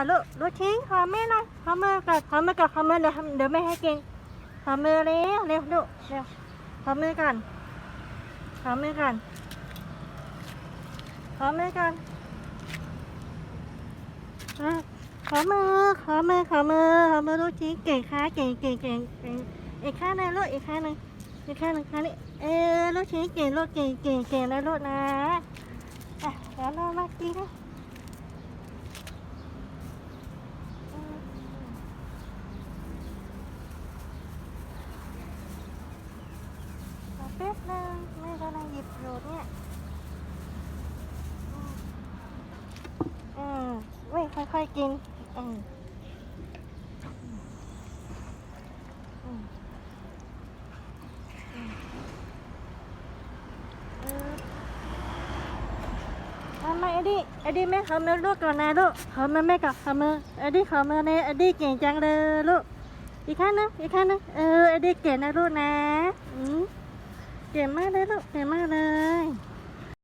อนลูกลูกชิ้นขอแม่หน่อยขอมือก่อนขอมือก่อนขอมือเดี๋ยวเดี๋ยวไม่ให้กินขอมือเร็วเร็วลูกเร็วขอมือก่อนขอมือก่อนขอมือก่อนอะขอมือขอมือขอมือขอมือลูกชิ้นเก่งค่ะเก่งเก่งเก่งเก่งอีกข้างหนึงลูกอีกข้างหนึงอีกข้างหนึงข้างนี้เออลูกชิ้นเก่งลูกเก่งเก่งเก่งนะลูกนะอะเดี๋ยวเรามากินนะ รอแป๊บนึงแม่กำลังหยิบอยู่เนี่ยอืมเว้ยค่อยๆกินอืมอืมอืมเออทำไมเอ็ดดี้เอ็ดดี้แม่ขอมือลูกก่อนนะลูกขอมือแม่ก่อนขอมือเอ็ดดี้ขอมือเนี่ยเอ็ดดี้เก่งจังเลยลูกอีกข้างนึงอีกข้างนึงเออเอ็ดดี้เก่งนะลูกนะอืม เก่งมากเลยลูกเก่งมากเลย